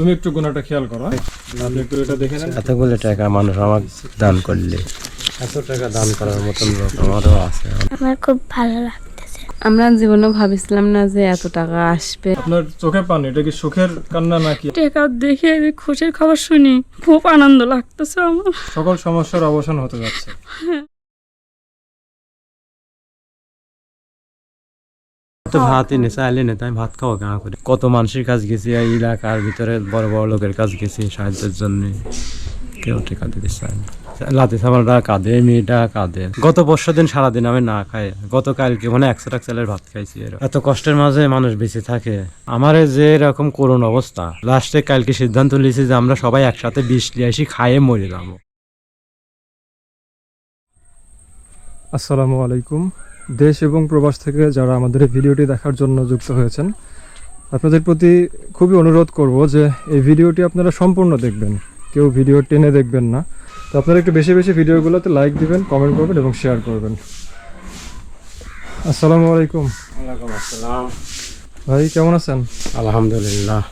তুমি একটু গুণাটা খেয়াল করো হ্যাঁ? আপনি একটু এটা দেখে নেন। এতগুলো টাকা মানুষ আমাকে দান করলে। এত টাকা দান করার মতন লোক আমারও আছে। আমার খুব ভালো লাগতেছে। আমরা জীবনে ভাবিছিলাম না যে এত টাকা আসবে। আপনার চোখে পান এটা কি সুখের কান্না নাকি? টাকা দেখে খুশির খবর শুনি। খুব আনন্দ লাগতেছে আমার। সকল সমস্যার অবসান হতে যাচ্ছে। তো ভাতই নে চাইলে তাই ভাত খাওয়া করে। কত মানুষের গেছি, এই এলাকার ভিতরে বড় বড় লোকের গেছি সাহায্যের জন্য। কেউ টেকা দিতে চায় সামালটা কাঁদে, মেয়েটা কাঁদে। গত পরশু দিন সারাদিন আমি না খাই। গতকালকে মানে একশো টাকা চালের ভাত খাইছি। এত কষ্টের মাঝে মানুষ বেঁচে থাকে। আমার যে এরকম করুণ অবস্থা। লাস্টে কালকে সিদ্ধান্ত নিয়েছি যে আমরা সবাই একসাথে বিষ নিয়ে আসি, খাইয়ে মরে যাব। আসসালামু আলাইকুম। দেশ এবং প্রবাস থেকে যারা আমাদের এই ভিডিওটি দেখার জন্য যুক্ত হয়েছেন আপনাদের প্রতি খুবই অনুরোধ করব যে এই ভিডিওটি আপনারা সম্পূর্ণ দেখবেন কেউ ভিডিও টেনে দেখবেন না। তো আপনারা একটু বেশি বেশি ভিডিওগুলোতে লাইক দিবেন কমেন্ট করবেন এবং শেয়ার করবেন। আসসালামু আলাইকুম। ভাই কেমন আছেন? আলহামদুলিল্লাহ।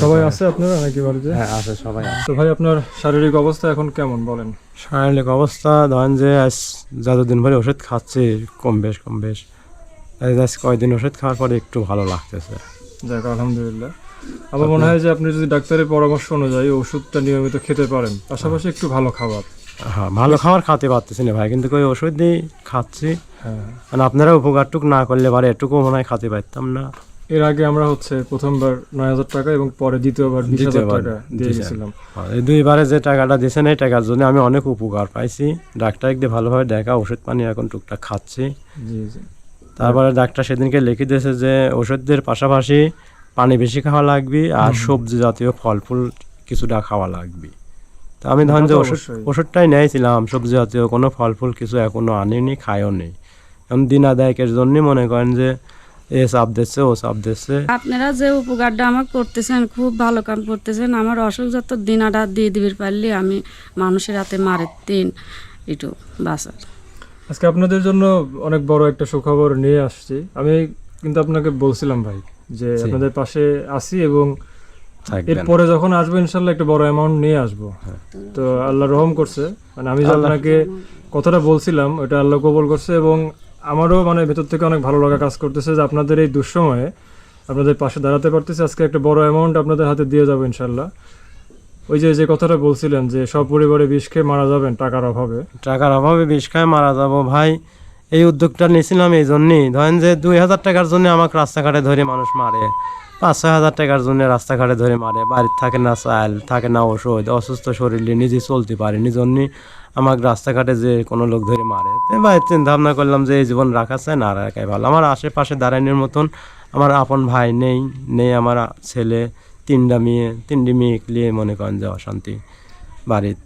সবাই আছে আপনারা নাকি বাড়িতে? হ্যাঁ আছে সবাই তো ভাই আপনার শারীরিক অবস্থা এখন কেমন বলেন? শারীরিক অবস্থা ধরেন যে আজ যতদিন ধরে ওষুধ খাচ্ছি কম বেশ কম বেশ। আজ কয়দিন ওষুধ খাওয়ার পরে একটু ভালো লাগতেছে। যাক আলহামদুলিল্লাহ। আমার মনে হয় যে আপনি যদি ডাক্তারের পরামর্শ অনুযায়ী ওষুধটা নিয়মিত খেতে পারেন পাশাপাশি একটু ভালো খাবার। হ্যাঁ ভালো খাবার খাতে পারতেছি না ভাই কিন্তু ওই ওষুধ দিয়ে খাচ্ছি। হ্যাঁ। মানে আপনারা উপকারটুক না করলে পারে এটুকু মনে হয় খাতে পারতাম না। এর আগে আমরা হচ্ছে প্রথমবার নয় হাজার টাকা এবং পরে দ্বিতীয়বার বিশ হাজার টাকা দিয়ে গেছিলাম এই দুইবারে যে টাকাটা দিয়েছেন এই টাকার জন্য আমি অনেক উপকার পাইছি। ডাক্তার একদিন ভালোভাবে দেখা ওষুধ পানি এখন টুকটাক খাচ্ছি। জি জি। তারপরে ডাক্তার সেদিনকে লিখে দিয়েছে যে ওষুধের পাশাপাশি পানি বেশি খাওয়া লাগবে আর সবজি জাতীয় ফল ফুল কিছুটা খাওয়া লাগবে। তো আমি ধরেন যে ওষুধ ওষুধটাই নিয়েছিলাম সবজি জাতীয় কোনো ফল ফুল কিছু এখনও আনিনি খাইও নেই এখন দিন আদায়কের জন্যই মনে করেন যে এ চাপ দিচ্ছে ও চাপ দিচ্ছে আপনারা যে উপকারটা আমার করতেছেন খুব ভালো কাম করতেছেন। আমার অসুখ যত দিনাটা দিয়ে দিবির পারলে আমি মানুষের হাতে মারের দিন একটু বাঁচার আজকে আপনাদের জন্য অনেক বড় একটা সুখবর নিয়ে আসছি। আমি কিন্তু আপনাকে বলছিলাম ভাই যে আপনাদের পাশে আসি এবং এরপরে যখন আসব ইনশাল্লাহ একটা বড় অ্যামাউন্ট নিয়ে আসব। তো আল্লাহ রহম করছে। মানে আমি যে আপনাকে কথাটা বলছিলাম ওটা আল্লাহ কবল করছে এবং আমারও মানে ভেতর থেকে অনেক ভালো লাগা কাজ করতেছে যে আপনাদের এই দুঃসময়ে আপনাদের পাশে দাঁড়াতে পারতেছে। আজকে একটা বড় অ্যামাউন্ট আপনাদের হাতে দিয়ে যাব ইনশাল্লাহ। ওই যে যে কথাটা বলছিলেন যে সব পরিবারে বিষ খেয়ে মারা যাবেন, টাকার অভাবে। টাকার অভাবে বিষ খায় মারা যাব ভাই। এই উদ্যোগটা নিয়েছিলাম এই জন্যই। ধরেন যে দুই হাজার টাকার জন্য আমাকে রাস্তাঘাটে ধরে মানুষ মারে। পাঁচ ছয় হাজার টাকার জন্য রাস্তাঘাটে ধরে মারে। বাড়ির থাকে না চাল, থাকে না ওষুধ, অসুস্থ শরীরে নিজে চলতে পারিনি জন্যই আমাকে রাস্তাঘাটে যে কোনো লোক ধরে মারে। তো ভাই, চিন্তা ভাবনা করলাম যে এই জীবন রাখা চায় না রাখাই ভালো। আমার আশেপাশে দাঁড়ানোর মতন আমার আপন ভাই নেই নেই আমার ছেলে, তিনটা মেয়ে, তিনটি মেয়ে নিয়ে মনে করেন যে অশান্তি। বাড়ির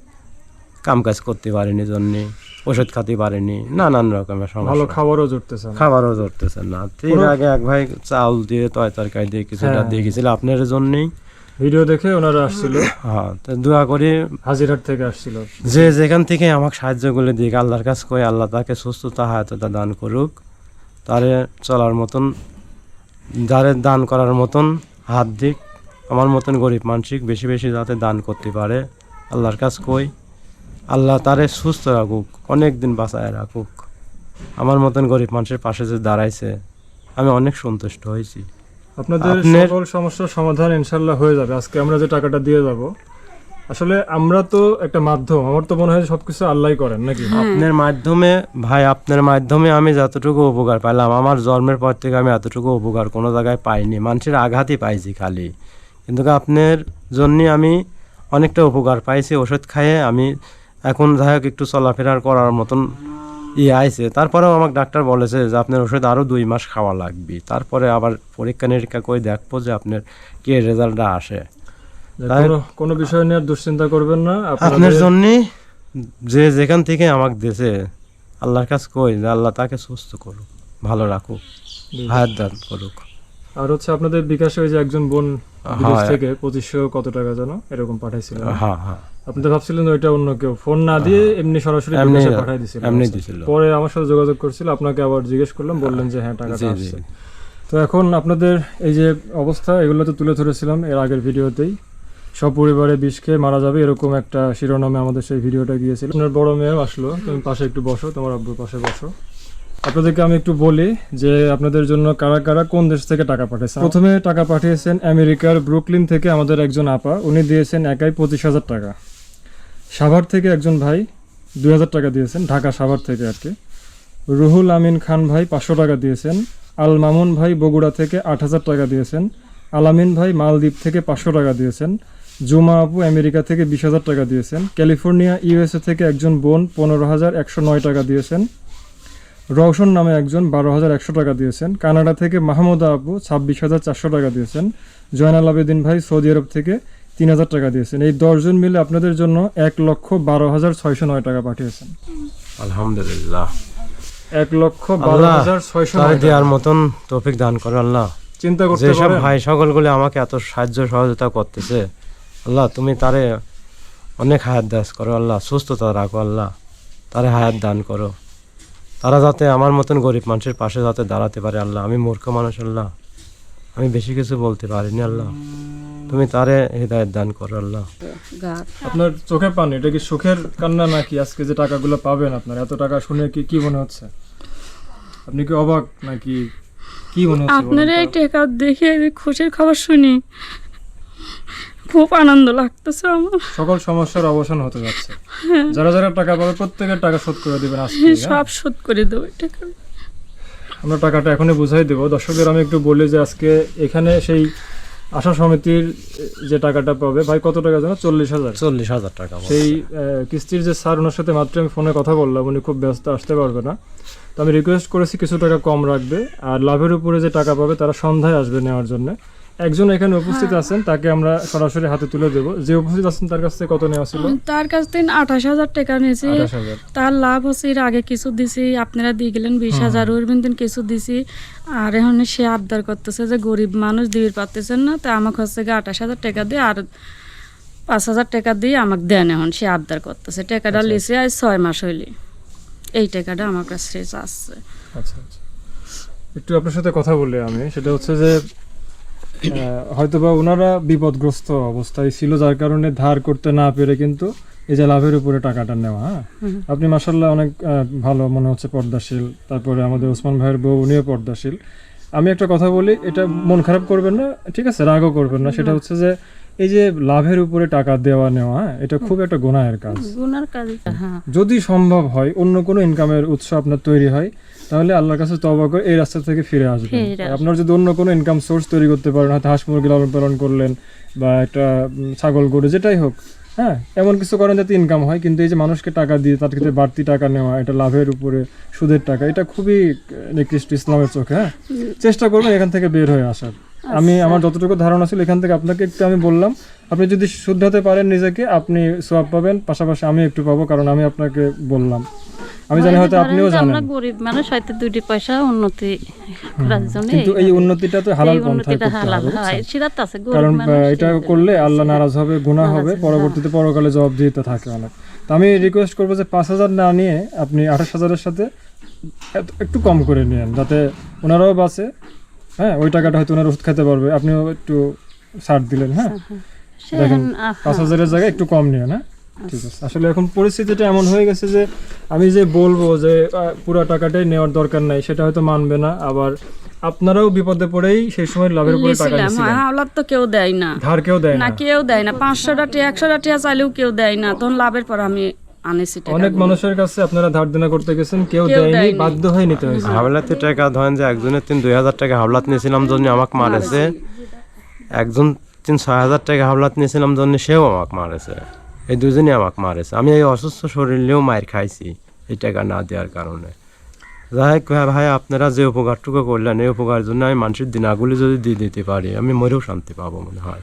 কাম কাজ করতে পারেনি জন্যে। ওষুধ খাতে পারেনি নানান রকমের ভালো সমস্যা খাবারও জুটতেছে না। খাবারও ধরতেছেন না। এর আগে এক ভাই চাল দিয়ে তয় তরকারি দিয়ে কিছুটা হ্যাঁ। দিয়ে গেছিল আপনার জন্যই। ভিডিও দেখে ওনারা আসছিল। হ্যাঁ তো দোয়া করি হাজিরহাট থেকে আসছিল। যে যেখান থেকে আমাকে সাহায্য করলে দিক আল্লাহর কাছে কই আল্লাহ তাকে সুস্থতা হায়াততা দান করুক। তারে চলার মতন যারে দান করার মতন হাত দিক। আমার মতন গরিব মানসিক বেশি বেশি যাতে দান করতে পারে। আল্লাহর কাছে কই আল্লাহ তারে সুস্থ রাখুক অনেক দিন বাঁচায় রাখুক। আমার মতন গরিব মানুষের পাশে যে দাঁড়াইছে আমি অনেক সন্তুষ্ট হয়েছি। আপনাদের সকল সমস্যার সমাধান ইনশাল্লাহ হয়ে যাবে। আজকে আমরা যে টাকাটা দিয়ে যাব আসলে আমরা তো একটা মাধ্যম। আমার তো মনে হয় সবকিছু আল্লাহ করেন নাকি? আপনার মাধ্যমে ভাই আপনার মাধ্যমে আমি যতটুকু উপকার পাইলাম আমার জন্মের পর থেকে আমি এতটুকু উপকার কোনো জায়গায় পাইনি। মানুষের আঘাতই পাইছি খালি। কিন্তু আপনার জন্যে আমি অনেকটা উপকার পাইছি। ওষুধ খাইয়ে আমি এখন যাই হোক একটু চলাফেরার করার মতন ইয়ে আইছে। তারপরেও আমাকে ডাক্তার বলেছে যে আপনার ওষুধ আরও দুই মাস খাওয়া লাগবে। তারপরে আবার পরীক্ষা নিরীক্ষা করে দেখব যে আপনার কি রেজাল্টটা আসে। কোনো বিষয় নিয়ে দুশ্চিন্তা করবেন না। আপনার জন্য যে যেখান থেকে আমাকে দিয়েছে আল্লাহর কাছে কই যে আল্লাহ তাকে সুস্থ করুক ভালো রাখুক হায়াত দান করুক। আর হচ্ছে আপনাদের বিকাশে ওই যে একজন বোন হ্যাঁ। থেকে পঁচিশশো কত টাকা যেন এরকম পাঠাইছিল হ্যাঁ হ্যাঁ। আপনি তো ভাবছিলেন ওইটা অন্য কেউ। ফোন না দিয়ে এমনি সরাসরি বিকাশে দিছিল। এমনি দিছিল। পরে আমার সাথে যোগাযোগ করছিল আপনাকে আবার জিজ্ঞেস করলাম বললেন যে হ্যাঁ টাকাটা আসছে। তো এখন আপনাদের এই যে অবস্থা এগুলো তো তুলে ধরেছিলাম এর আগের ভিডিওতেই। সব পরিবারে বিষ খেয়ে মারা যাবে এরকম একটা শিরোনামে আমাদের সেই ভিডিওটা গিয়েছিল। আপনার বড় মেয়েও আসলো তুমি পাশে একটু বসো তোমার আব্বুর পাশে বসো। আপনাদেরকে আমি একটু বলি যে আপনাদের জন্য কারা কারা কোন দেশ থেকে টাকা পাঠিয়েছেন প্রথমে টাকা পাঠিয়েছেন আমেরিকার ব্রুকলিন থেকে আমাদের একজন আপা। উনি দিয়েছেন একাই পঁচিশ হাজার টাকা। সাভার থেকে একজন ভাই দুই হাজার টাকা দিয়েছেন, ঢাকা সাভার থেকে আর কি। রুহুল আমিন খান ভাই পাঁচশো টাকা দিয়েছেন, আল মামুন ভাই বগুড়া থেকে আট হাজার টাকা দিয়েছেন আলামিন ভাই মালদ্বীপ থেকে পাঁচশো টাকা দিয়েছেন, জুমা আপু আমেরিকা থেকে বিশ হাজার টাকা দিয়েছেন, ক্যালিফোর্নিয়া, ইউএসএ থেকে একজন বোন পনেরো হাজার একশো নয় টাকা দিয়েছেন, রওশন নামে একজন বারো হাজার একশো টাকা দিয়েছেন, কানাডা থেকে মাহমুদা আপু ছাব্বিশ হাজার চারশো টাকা দিয়েছেন, জয়নাল আবেদিন ভাই সৌদি আরব থেকে তিন হাজার টাকা দিয়েছেন। এই দশজন মিলে আপনাদের জন্য এক লক্ষ বারো হাজার ছয়শো নয় টাকা পাঠিয়েছেন। আলহামদুলিল্লাহ। এক লক্ষ বারো হাজার ছয়শো দেওয়ার মতন তৌফিক দান করে আল্লাহ। চিন্তা করতে যেসব ভাই সকলগুলি আমাকে এত সাহায্য সহযোগিতা করতেছে আল্লাহ তুমি তারে অনেক হায়াত দাস করো আল্লাহ সুস্থতা রাখো আল্লাহ তারে হায়াত দান করো। তারা যাতে আমার মতন গরিব মানুষের পাশে যাতে দাঁড়াতে পারে আল্লাহ। আমি মূর্খ মানুষ আল্লাহ। আমি বেশি কিছু বলতে পারিনি আল্লাহ। তুমি তারে হৃদায়ত দান করো আল্লাহ। আপনার চোখে পান এটা কি সুখের কান্না নাকি আজকে যে টাকাগুলো পাবেন আপনার? এত টাকা শুনে কি কি মনে হচ্ছে? আপনি কি অবাক নাকি? কি মনে হচ্ছে আপনার এই? টেকা দেখে খুশির খবর শুনি। খুব আনন্দ লাগতেছে আমার। সকল সমস্যার অবসান হতে যাচ্ছে। যারা যারা টাকা পাবে প্রত্যেকের টাকা শোধ করে দিবেন আজকে হ্যাঁ? সব শোধ করে দেবো এই টাকা। আমরা টাকাটা এখনই বুঝাই দেবো। দর্শকদের আমি একটু বলি যে আজকে এখানে সেই আশা সমিতির যে টাকাটা পাবে ভাই কত টাকা জানো? চল্লিশ হাজার। চল্লিশ হাজার টাকা। সেই কিস্তির যে স্যার ওনার সাথে মাত্র আমি ফোনে কথা বললাম উনি খুব ব্যস্ত আসতে পারবে না। তো আমি রিকোয়েস্ট করেছি কিছু টাকা কম রাখবে আর লাভের উপরে যে টাকা পাবে তারা সন্ধ্যায় আসবে নেওয়ার জন্য। একজন এখানে উপস্থিত আছেন তাকে আমরা সরাসরি হাতে তুলে দেবো। যে উপস্থিত আছেন তার কাছ থেকে কত নেওয়া ছিল? তার কাছ থেকে আঠাশ হাজার টাকা নিয়েছি। তার লাভ হচ্ছে এর আগে কিছু দিছি আপনারা দিয়ে গেলেন বিশ হাজার ওর বিন্দন কিছু দিছি। আর এখন সে আবদার করতেছে যে গরিব মানুষ দিতে পারতেছেন না তা আমাকে হচ্ছে গিয়ে আঠাশ হাজার টাকা দিয়ে আর পাঁচ হাজার টাকা দিয়ে আমাকে দেন এখন সে আবদার করতেছে। টাকাটা আচ্ছা। লিসে আজ ছয় মাস হইলি। এই টাকাটা আমার কাছে চাচ্ছে। আচ্ছা আচ্ছা। একটু আপনার সাথে কথা বলি আমি। সেটা হচ্ছে যে হয়তোবা ওনারা বিপদগ্রস্ত অবস্থায় ছিল যার কারণে ধার করতে না পেরে কিন্তু এই যে লাভের উপরে টাকাটা নেওয়া হ্যাঁ? আপনি মাসাল্লাহ অনেক ভালো মনে হচ্ছে পর্দাশীল তারপরে আমাদের ওসমান ভাইয়ের বউ উনিও পর্দাশীল। আমি একটা কথা বলি এটা মন খারাপ করবেন না ঠিক আছে? রাগও করবেন না। সেটা হচ্ছে যে এই যে লাভের উপরে টাকা দেওয়া নেওয়া হ্যাঁ, এটা খুব একটা গুনাহের কাজ। গুনার কাজ হ্যাঁ। যদি সম্ভব হয় অন্য কোনো ইনকামের উৎস আপনার তৈরি হয় তাহলে আল্লাহর কাছে তবা করে এই রাস্তা থেকে ফিরে আসবেন। আপনার যদি অন্য কোনো ইনকাম সোর্স তৈরি করতে পারেন হয়তো হাঁস মুরগি লালন পালন করলেন বা একটা ছাগল গরু যেটাই হোক হ্যাঁ এমন কিছু করেন যাতে ইনকাম হয় কিন্তু এই যে মানুষকে টাকা দিয়ে তার ক্ষেত্রে বাড়তি টাকা নেওয়া এটা লাভের উপরে সুদের টাকা এটা খুবই নিকৃষ্ট ইসলামের চোখে হ্যাঁ? চেষ্টা করবেন এখান থেকে বের হয়ে আসার। আমি আমার যতটুকু ধারণা ছিল এখান থেকে আপনাকে একটু আমি বললাম আপনি যদি শুধরাতে পারেন নিজেকে আপনি সোয়াব পাবেন পাশাপাশি আমি একটু পাবো কারণ আমি আপনাকে বললাম। আমি জানি হয়তো আপনিও জানেন আমরা গরিব মানুষ হয়তো দুটি পয়সা উন্নতি করার জন্য কিন্তু এই উন্নতিটা তো হালাল পন্থায় করতে হবে হয়? সেটা তো আছে গরিব কারণ এটা করলে আল্লাহ নারাজ হবে গুনাহ হবে পরবর্তীতে পরকালে জবাব দিতে থাকে অনেক। তো আমি রিকোয়েস্ট করব যে পাঁচ হাজার না নিয়ে আপনি আঠাশ হাজারের সাথে একটু কম করে নিয়েন যাতে ওনারাও বাঁচে। হ্যাঁ ওই টাকাটা হয়তো ওনারা ওষুধ খেতে পারবে। আপনিও একটু ছাড় দিলেন হ্যাঁ? দেখেন, পাঁচ হাজারের জায়গায় একটু কম নিয়ে না ঠিক আছে। আসলে এখন পরিস্থিতিটা এমন হয়ে গেছে যে আমি যে বলব যে পুরো টাকাটাই নেওয়ার দরকার নাই সেটা হয়তো মানবে না। আবার আপনারাও বিপদে পড়েই সেই সময় লাভের উপরে টাকা নিয়েছিলেন। হাওলার তো কেউ দেয় না। ধার কেউ দেয় না কেউ দেয় না। পাঁচশোটা টিয়া একশোটা টিয়া চাইলেও কেউ দেয় না। তখন লাভের পর আমি আনেছি টাকা। অনেক মানুষের কাছে আপনারা ধার দেনা করতে গেছেন কেউ দেয়নি দেয়নি। বাধ্য হয়ে নিতে হয়েছে। হাওলাতে টাকা ধরেন যে একজনের তিন দুই হাজার টাকা হাওলাত নিয়েছিলাম জন্য আমাকে মারেছে একজন তিন ছয় হাজার টাকা হাওলাত নিয়েছিলাম জন্য সেও আমাকে মারেছে। এই দুজনই আমাকে মারেছে। আমি এই অসুস্থ শরীর নিয়েও মায়ের খাইছি এই টাকা না দেওয়ার কারণে। যাই হোক ভাই- আপনারা যে উপকারটুকু করলেন এই উপকারের জন্য আমি মানুষের দিনাগুলি যদি দিয়ে দিতে পারি আমি মরেও শান্তি পাবো মনে হয়।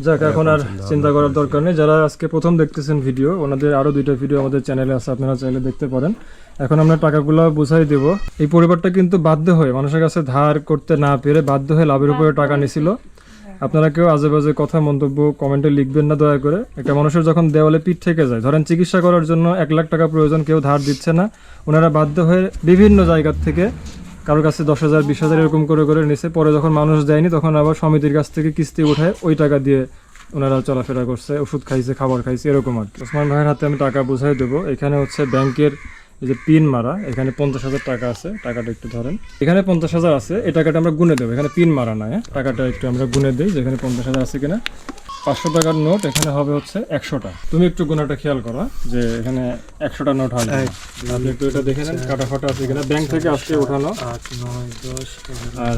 যাক এখন আর চিন্তা করার দরকার নেই। যারা আজকে প্রথম দেখতেছেন ভিডিও ওনাদের আরও দুইটা ভিডিও আমাদের চ্যানেলে আছে আপনারা চাইলে দেখতে পারেন। এখন আমরা টাকাগুলো বুঝাই দেব। এই পরিবারটা কিন্তু বাধ্য হয়ে মানুষের কাছে ধার করতে না পেরে বাধ্য হয়ে লাভের উপরে টাকা নিছিল। আপনারা কেউ আজে বাজে কথা, মন্তব্য কমেন্টে লিখবেন না দয়া করে। একটা মানুষের যখন দেওয়ালে পিঠ থেকে যায়, ধরেন চিকিৎসা করার জন্য এক লাখ টাকা প্রয়োজন, কেউ ধার দিচ্ছে না, ওনারা বাধ্য হয়ে বিভিন্ন জায়গার থেকে কারোর কাছে দশ হাজার, বিশ হাজার এরকম করে করে নিছে। পরে যখন মানুষ দেয়নি, তখন আবার সমিতির কাছ থেকে কিস্তি উঠায় ওই টাকা দিয়ে ওনারা চলাফেরা করছে, ওষুধ খাইছে, খাবার খাইছে, এরকম আর কি। ওসমান ভাইয়ের হাতে আমি টাকা বুঝাই দেবো। এখানে হচ্ছে ব্যাংকের এই যে পিন মারা এখানে পঞ্চাশ হাজার টাকা আছে টাকাটা একটু ধরেন এখানে পঞ্চাশ হাজার আছে এই টাকাটা আমরা গুনে দেবো এখানে পিন মারা নয় হ্যাঁ? টাকাটা একটু আমরা গুনে দিই যেখানে পঞ্চাশ হাজার আছে কিনা পাঁচশো টাকার নোট এখানে হবে হচ্ছে একশোটা তুমি একটু গুণাটা খেয়াল করো যে এখানে একশোটা নোট হয় আপনি একটু এটা দেখে নেন কাটা ফাটা আছে কিনা ব্যাংক থেকে আজকে ওঠানো আর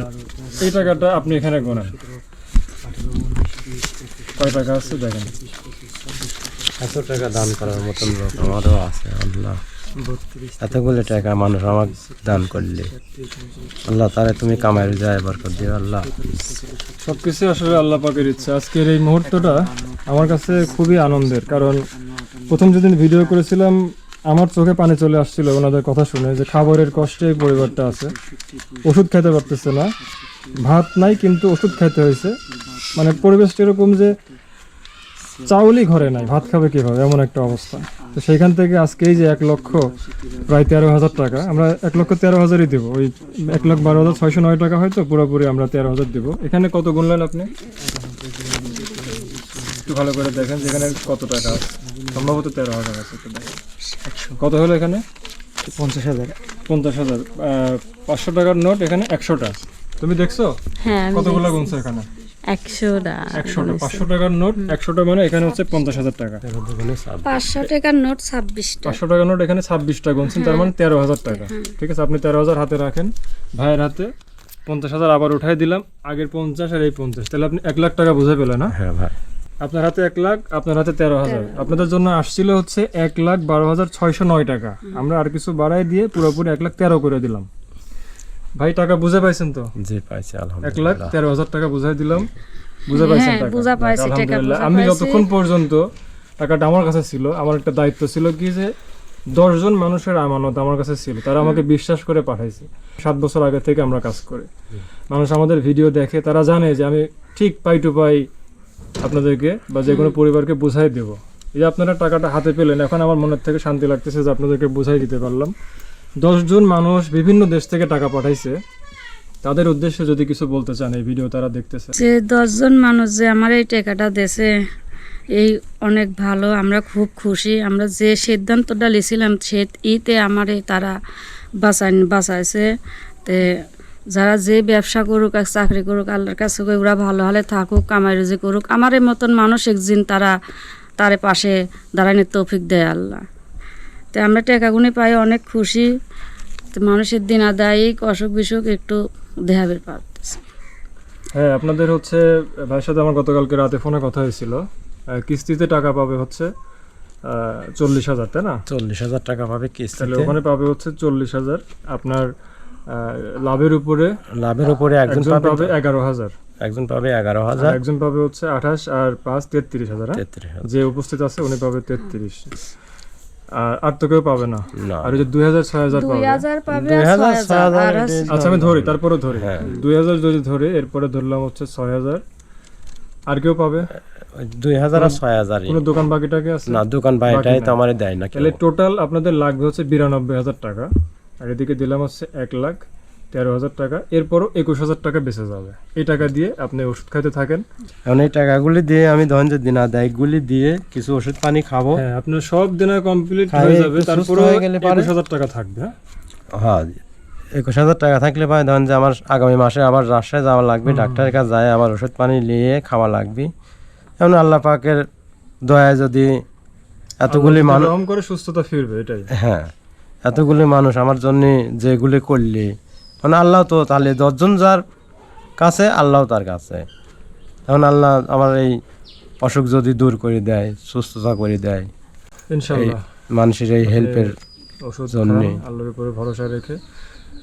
এই টাকাটা আপনি এখানে গোনেন কয় টাকা আছে দেখেন এত টাকা দান করার মতন লোক আমারও আছে আল্লাহ এতগুলো টাকা মানুষ আমাকে দান করলে। আল্লাহ তারে তুমি কামাই যায় বরকত দিও আল্লাহ। সবকিছু আসলে আল্লাহ পাকের ইচ্ছা। আজকের এই মুহূর্তটা আমার কাছে খুবই আনন্দের কারণ প্রথম যেদিন ভিডিও করেছিলাম আমার চোখে পানি চলে আসছিল ওনাদের কথা শুনে যে খাবারের কষ্টে এই পরিবারটা আছে। ওষুধ খেতে পারতেছে না। ভাত নাই কিন্তু ওষুধ খেতে হয়েছে। মানে পরিবেশটা এরকম যে চাউলই ঘরে নাই ভাত খাবে কীভাবে? এমন একটা অবস্থা। তো সেইখান থেকে আজকে এই যে এক লক্ষ প্রায় তেরো হাজার টাকা আমরা এক লক্ষ তেরো হাজারই দেবো। ওই এক লাখ বারো হাজার ছয়শো নয় টাকা হয়তো পুরোপুরি আমরা তেরো হাজার দেবো। এখানে কত গুনলেন আপনি? একটু ভালো করে দেখেন যেখানে কত টাকা আছে। সম্ভবত তেরো হাজার আছে কত হলো এখানে? পঞ্চাশ হাজার। পঞ্চাশ হাজার। পাঁচশো টাকার নোট এখানে একশোটা। তুমি দেখছ? হ্যাঁ কতগুলো গুনছো এখানে? একশোটা একশোটা পাঁচশো টাকার নোট একশোটা মানে এখানে হচ্ছে পঞ্চাশ হাজার টাকা। পাঁচশো টাকার নোট ছাব্বিশটা। পাঁচশো টাকার নোট এখানে ছাব্বিশটা গুনছেন তার মানে তেরো হাজার টাকা। ঠিক আছে আপনি তেরো হাজার হাতে রাখেন। ভাইয়ের হাতে পঞ্চাশ হাজার আবার উঠাই দিলাম আগের পঞ্চাশ আর এই পঞ্চাশ। তাহলে আপনি এক লাখ টাকা বুঝে পেলেন না হ্যাঁ ভাই। আপনার হাতে এক লাখ আপনার হাতে তেরো হাজার। আপনাদের জন্য আসছিল হচ্ছে এক লাখ বারো হাজার ছয়শো নয় টাকা। আমরা আর কিছু বাড়াই দিয়ে পুরোপুরি এক লাখ তেরো করে দিলাম। ভাই টাকা বুঝে পাইছেন তো? জি পাইছি এক লাখ আলহামদুলিল্লাহ। তেরো হাজার টাকা বুঝাই দিলাম। বুঝে পাইছেন হ্যাঁ, টাকা? বুঝা পাইছি, টাকা আলহামদুলিল্লাহ আমি যতক্ষণ পর্যন্ত টাকাটা আমার কাছে ছিল আমার একটা দায়িত্ব ছিল কি যে দশজন মানুষের আমানত আমার কাছে ছিল তারা আমাকে বিশ্বাস করে পাঠাইছে। সাত বছর আগে থেকে আমরা কাজ করি। মানুষ আমাদের ভিডিও দেখে তারা জানে যে আমি ঠিক পাই টু পাই আপনাদেরকে বা যে কোনো পরিবারকে বুঝাই দেব। এই যে আপনারা টাকাটা হাতে পেলেন এখন আমার মনের থেকে শান্তি লাগতেছে যে আপনাদেরকে বুঝাই দিতে পারলাম। দশজন মানুষ বিভিন্ন দেশ থেকে টাকা পাঠাইছে। তাদের উদ্দেশ্যে যদি কিছু বলতে চান, এই ভিডিও তারা দেখতেছে। যে দশজন মানুষ যে আমার এই টাকাটা দেশে এই অনেক ভালো, আমরা খুব খুশি। আমরা যে সিদ্ধান্তটা নিয়েছিলাম, সে ইতে আমার তারা বাঁচাই, বাঁচাইছে। তে যারা যে ব্যবসা করুক আর চাকরি করুক, আল্লাহর কাছে ওরা ভালো হলে থাকুক, কামাই রুজি করুক, আমার মতন মানুষ একদিন তারা তার পাশে দাঁড়ানোর তৌফিক দেয় আল্লাহ। তো আমরা টাকাগুনি পাই অনেক খুশি। তো মানুষের দিন আদায়িক অসুখ বিসুখ একটু দেহাবের পারতেছে হ্যাঁ আপনাদের হচ্ছে ভাইয়ের সাথে আমার গতকালকে রাতে ফোনে কথা হয়েছিল। কিস্তিতে টাকা পাবে হচ্ছে চল্লিশ হাজার তাই না? চল্লিশ হাজার টাকা পাবে তাহলে ওখানে পাবে হচ্ছে চল্লিশ হাজার। আপনার লাভের উপরে লাভের উপরে একজন পাবে এগারো হাজার। একজন পাবে এগারো হাজার। একজন পাবে হচ্ছে আঠাশ আর পাঁচ তেত্রিশ হাজার হ্যাঁ? তেত্রিশ হাজার। যে উপস্থিত আছে উনি পাবে তেত্রিশ। আর আর তো কেউ পাবে না। না। আর যে দুই হাজার ছয় পাবে। আচ্ছা আমি ধরি তারপরে ধরি। হ্যাঁ। দুই হাজার যদি ধরি এরপরে ধরলাম হচ্ছে ছয় হাজার। আর কেউ পাবে? দুই হাজার আর ছয় হাজার কোনো দোকান বাকিটাকে আছে? না দোকান বাইটাই তো নাই। দেয় না তাহলে টোটাল আপনাদের লাগবে হচ্ছে বিরানব্বই হাজার টাকা। আর এদিকে দিলাম হচ্ছে এক লাখ। তেরো হাজার টাকা এরপরও একুশ হাজার টাকা বেঁচে যাবে। এই টাকা দিয়ে আপনি ওষুধ খাইতে থাকেন। এখন এই টাকাগুলি দিয়ে আমি ধরেন যে দিনা দায়গুলি দিয়ে কিছু ওষুধ পানি খাব। হ্যাঁ আপনার সব দিনের কমপ্লিট হয়ে যাবে। তারপরে। একুশ হাজার টাকা থাকবে হ্যাঁ? হ্যাঁ একুশ হাজার টাকা থাকলে ভাই ধরেন যে আমার আগামী মাসে আবার রাজশাহী যাওয়া লাগবে ডাক্তারের কাছে যায় আবার ওষুধ পানি নিয়ে খাওয়া লাগবে। এমন আল্লাহ পাকের দয়ায় যদি এতগুলি মানুষ করে সুস্থতা ফিরবে এটাই। হ্যাঁ এতগুলি মানুষ আমার জন্য যেগুলি করলি মানে আল্লাহ তো তাহলে দশজন যার কাছে আল্লাহ তার কাছে। এখন আল্লাহ আমার এই অসুখ যদি দূর করে দেয় সুস্থতা করে দেয় মানুষের এই হেল্পের ওষুধ জন্যে। আল্লাহর উপরে ভরসা রেখে।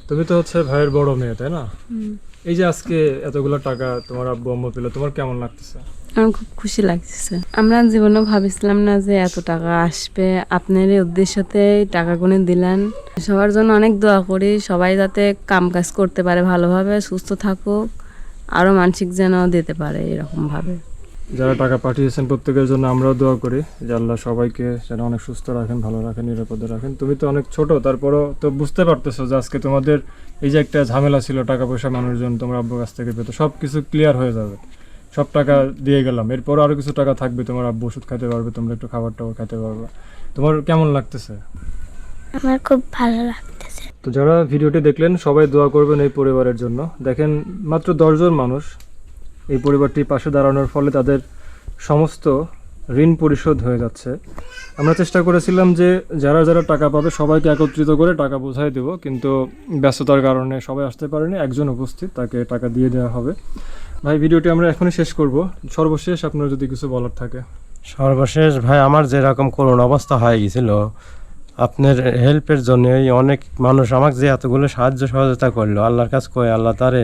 তুমি তো হচ্ছে ভাইয়ের বড় মেয়ে তাই না? এই যে আজকে এতগুলো টাকা তোমার আব্বু আম্মু পেলে তোমার কেমন লাগতেছে? আমার খুব খুশি লাগতেছে। আমরা জীবনে ভাবিছিলাম না যে এত টাকা আসবে। আপনার এই উদ্দেশ্যতে টাকা গুনে দিলেন। সবার জন্য অনেক দোয়া করি। সবাই যাতে কাম কাজ করতে পারে ভালোভাবে, সুস্থ থাকুক, আরও মানসিক যেন দিতে পারে এরকম ভাবে যারা টাকা পাঠিয়েছেন প্রত্যেকের জন্য আমরাও দোয়া করি। যে আল্লাহ সবাইকে যেন অনেক সুস্থ রাখেন, ভালো রাখেন, নিরাপদে রাখেন। তুমি তো অনেক ছোট, তারপরও তো বুঝতে পারতেছো যে আজকে তোমাদের এই যে একটা ঝামেলা ছিল, টাকা পয়সা মানুষজন, তোমার আব্বুর কাছ থেকে পেতো সব কিছু ক্লিয়ার হয়ে যাবে। সব টাকা দিয়ে গেলাম। এরপর আরও কিছু টাকা থাকবে তোমার আব্বু ওষুধ খেতে পারবে তোমরা একটু খাবার টাবার খেতে পারবে। তোমার কেমন লাগতেছে? আমার খুব ভালো লাগতেছে। তো যারা ভিডিওটি দেখলেন সবাই দোয়া করবেন এই পরিবারের জন্য। দেখেন মাত্র দশজন মানুষ এই পরিবারটির পাশে দাঁড়ানোর ফলে তাদের সমস্ত ঋণ পরিশোধ হয়ে যাচ্ছে। আমরা চেষ্টা করেছিলাম যে যারা যারা টাকা পাবে সবাইকে একত্রিত করে টাকা বোঝাই দেব কিন্তু ব্যস্ততার কারণে সবাই আসতে পারেনি। একজন উপস্থিত তাকে টাকা দিয়ে দেওয়া হবে। ভাই, ভিডিওটি আমরা এখনই শেষ করব। সর্বশেষ আপনার যদি কিছু বলার থাকে। সর্বশেষ, ভাই, আমার যেরকম করুণ অবস্থা হয়ে গেছিল, আপনার হেল্পের জন্যই অনেক মানুষ আমাকে যে এতগুলো সাহায্য সহযোগিতা করল, আল্লাহর কাছে কয়ে, আল্লাহ তারে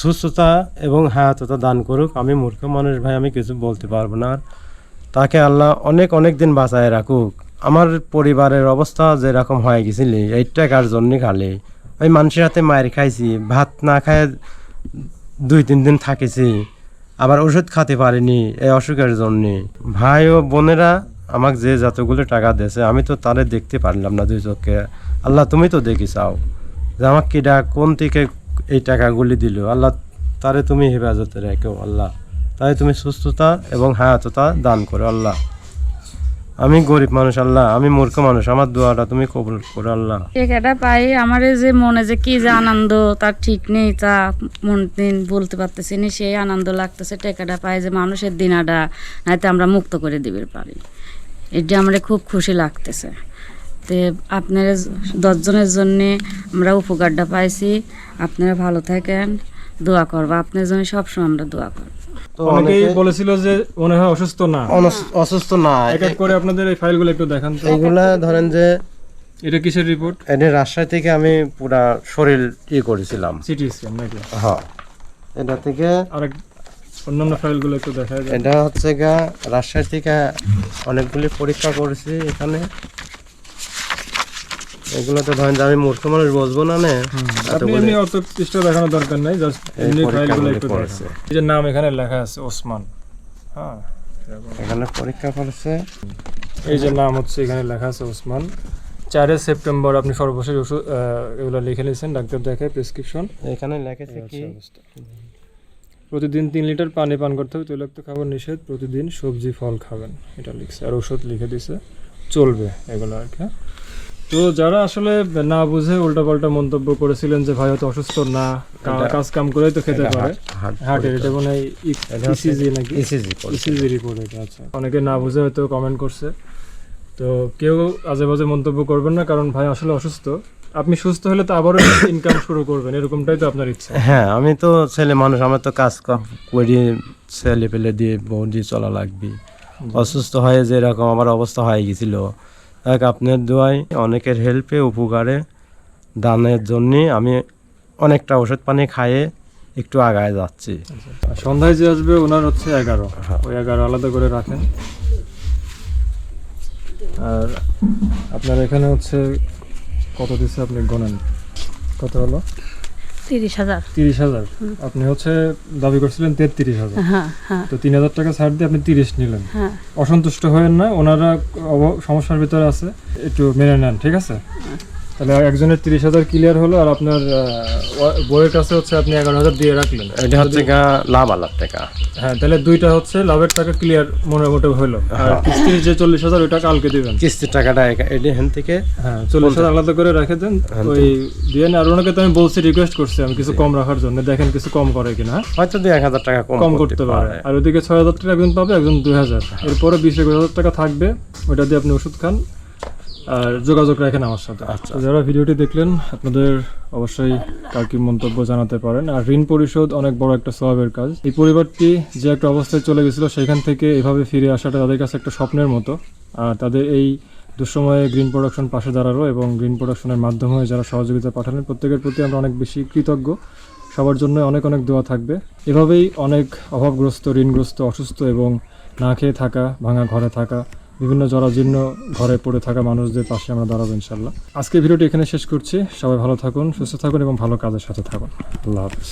সুস্থতা এবং হায়াততা দান করুক। আমি মূর্খ মানুষ, ভাই, আমি কিছু বলতে পারব না। আর তাকে আল্লাহ অনেক অনেক দিন বাঁচায় রাখুক। আমার পরিবারের অবস্থা যেরকম হয়ে গেছিলি এই টাকার জন্য খালি? ওই মানুষের হাতে মায়ের খাইছি, ভাত না খায় দুই তিন দিন থাকেছি, আবার ওষুধ খাতে পারিনি এই অসুখের জন্যে। ভাই ও বোনেরা আমাকে যে যতগুলো টাকা দিয়েছে, আমি তো তারে দেখতে পারলাম না দুই চোখে। আল্লাহ, তুমি তো দেখি চাও যে আমাকে কিডা কোন থেকে এই টাকাগুলি দিল। আল্লাহ, তারে তুমি হেফাজতে রেখো, আল্লাহ। তাই তুমি সুস্থতা এবং হায়াততা দান করো, আল্লাহ। আমি গরিব মানুষ, আল্লাহ। আমি মূর্খ মানুষ, আমার দোয়াটা তুমি কবুল করো, আল্লাহ। টাকাটা পাই আমার যে মনে যে কি যে আনন্দ, তার ঠিক নেই, তা মন দিন বলতে পারতেছি না, সেই আনন্দ লাগতেছে টাকাটা পাই যে মানুষের দিনাটা, নাইতে আমরা মুক্ত করে দিবে পারি। এটা আমরা খুব খুশি লাগতেছে। তে আপনারা দশজনের জন্যে আমরা উপকারটা পাইছি। আপনারা ভালো থাকেন। দোয়া করব। আপনার জন্য সবসময় আমরা দোয়া করব অনেকেই বলেছিল যে মনে হয় অসুস্থ না। অসুস্থ না। এক এক করে আপনাদের এই ফাইলগুলো একটু দেখান তো। এইগুলা ধরেন যে এটা কিসের রিপোর্ট এনে রাজশাহী থেকে আমি পুরা শরীর ই করেছিলাম। সিটি স্ক্যান নাকি? হ্যাঁ। এটা থেকে আরেক অন্যান্য ফাইলগুলো একটু দেখা যায় এটা হচ্ছে গা রাজশাহী থেকে অনেকগুলি পরীক্ষা করেছি এখানে। এগুলো তো ধরেন আমি মূর্খ মানুষ বসবো না নে। আপনি এমনি অত পৃষ্ঠা দেখানোর দরকার নাই জাস্ট এমনি ফাইলগুলো একটু করেছে। এই যে নাম এখানে লেখা আছে ওসমান। হ্যাঁ এখানে পরীক্ষা করেছে এই যে নাম হচ্ছে এখানে লেখা আছে ওসমান। চারে সেপ্টেম্বর আপনি সর্বশেষ ওষুধ এগুলো লিখে নিয়েছেন ডাক্তার দেখে প্রেসক্রিপশন। এখানে লেখেছে কি? প্রতিদিন তিন লিটার পানি পান করতে হবে তৈলাক্ত খাবার নিষেধ প্রতিদিন সবজি ফল খাবেন। এটা লিখছে আর ওষুধ লিখে দিছে চলবে এগুলো আর কি হ্যাঁ? তো যারা আসলে না বুঝে উল্টাপাল্টা মন্তব্য করেছিলেন যে ভাই হয়তো অসুস্থ না কাজ কাম করেই তো খেতে পারে। হার্ট- হার্ট হার্টের এটা মনে হয় ইসিজি নাকি? ইসিজি ইসিজি রিপোর্ট এটা আচ্ছা। অনেকে না বুঝে হয়তো কমেন্ট করছে। তো কেউ আজে বাজে মন্তব্য করবেন না কারণ ভাই আসলে অসুস্থ। আপনি সুস্থ হলে তো আবারও ইনকাম শুরু করবেন এরকমটাই তো আপনার ইচ্ছা। হ্যাঁ আমি তো ছেলে মানুষ আমার তো কাজ কাম করি ছেলে পেলে দিয়ে বউ দিয়ে চলা লাগবে। অসুস্থ হয়ে যেরকম আমার অবস্থা হয়ে গেছিল। এক আপনার দোয়াই অনেকের হেল্পে উপকারে দানের জন্য আমি অনেকটা ওষুধ পানি খাইয়ে একটু আগায় যাচ্ছি। আর সন্ধ্যায় যে আসবে ওনার হচ্ছে এগারো। হ্যাঁ। ওই এগারো আলাদা করে রাখেন। আর আপনার এখানে হচ্ছে কত দিচ্ছে আপনি গণেন? কত হলো? তিরিশ হাজার। তিরিশ হাজার? আপনি হচ্ছে দাবি করছিলেন তেত্রিশ হাজার। হ্যাঁ হ্যাঁ। তো তিন হাজার টাকা ছাড় দিয়ে আপনি তিরিশ নিলেন। হ্যাঁ। অসন্তুষ্ট হয়ে না ওনারা সমস্যার ভিতরে আছে একটু মেনে নেন ঠিক আছে? তাহলে একজনের তিরিশ হাজার ক্লিয়ার হলো আর আপনার বইয়ের কাছে হচ্ছে আপনি এগারো হাজার দিয়ে রাখলেন। এটা হচ্ছে গা লাভ আলাপ টাকা। হ্যাঁ তাহলে দুইটা হচ্ছে লাভের টাকা ক্লিয়ার হলো। আর কিস্তির যে চল্লিশ হাজার ওইটা কালকে দিবেন। কিস্তির টাকাটা এখা- এটি থেকে হ্যাঁ চল্লিশ হাজার আলাদা করে রেখে দেন ওই দিয়ে আর ওনাকে তো আমি বলছি রিকোয়েস্ট করছি আমি কিছু কম রাখার জন্য। দেখেন কিছু কম করে কিনা হ্যাঁ? হয়তো দুই এক হাজার টাকা কম করতে পারে। আর ওইদিকে ছয় হাজার টাকা একজন পাবে একজন দুই হাজার। এরপরে বিশ একুশ হাজার টাকা থাকবে ওইটা দিয়ে আপনি ওষুধ খান। আর যোগাযোগ রাখেন আমার সাথে। আচ্ছা। যারা ভিডিওটি দেখলেন আপনাদের অবশ্যই কার কি মন্তব্য জানাতে পারেন। আর ঋণ পরিশোধ অনেক বড় একটা স্বভাবের কাজ। এই পরিবারটি যে একটা অবস্থায় চলে গেছিল সেখান থেকে এভাবে ফিরে আসাটা তাদের কাছে একটা স্বপ্নের মতো। আর তাদের এই দুঃসময়ে গ্রিন প্রোডাকশন পাশে দাঁড়াল এবং গ্রিন প্রোডাকশনের মাধ্যমে যারা সহযোগিতা পাঠালেন প্রত্যেকের প্রতি আমরা অনেক বেশি কৃতজ্ঞ। সবার জন্য অনেক অনেক দোয়া থাকবে। এভাবেই অনেক অভাবগ্রস্ত ঋণগ্রস্ত অসুস্থ এবং না খেয়ে থাকা ভাঙা ঘরে থাকা বিভিন্ন জরাজীর্ণ ঘরে পড়ে থাকা মানুষদের পাশে আমরা দাঁড়াবো ইনশাল্লাহ আজকে ভিডিওটি এখানে শেষ করছি। সবাই ভালো থাকুন, সুস্থ থাকুন এবং ভালো কাজের সাথে থাকুন। আল্লাহ হাফিজ।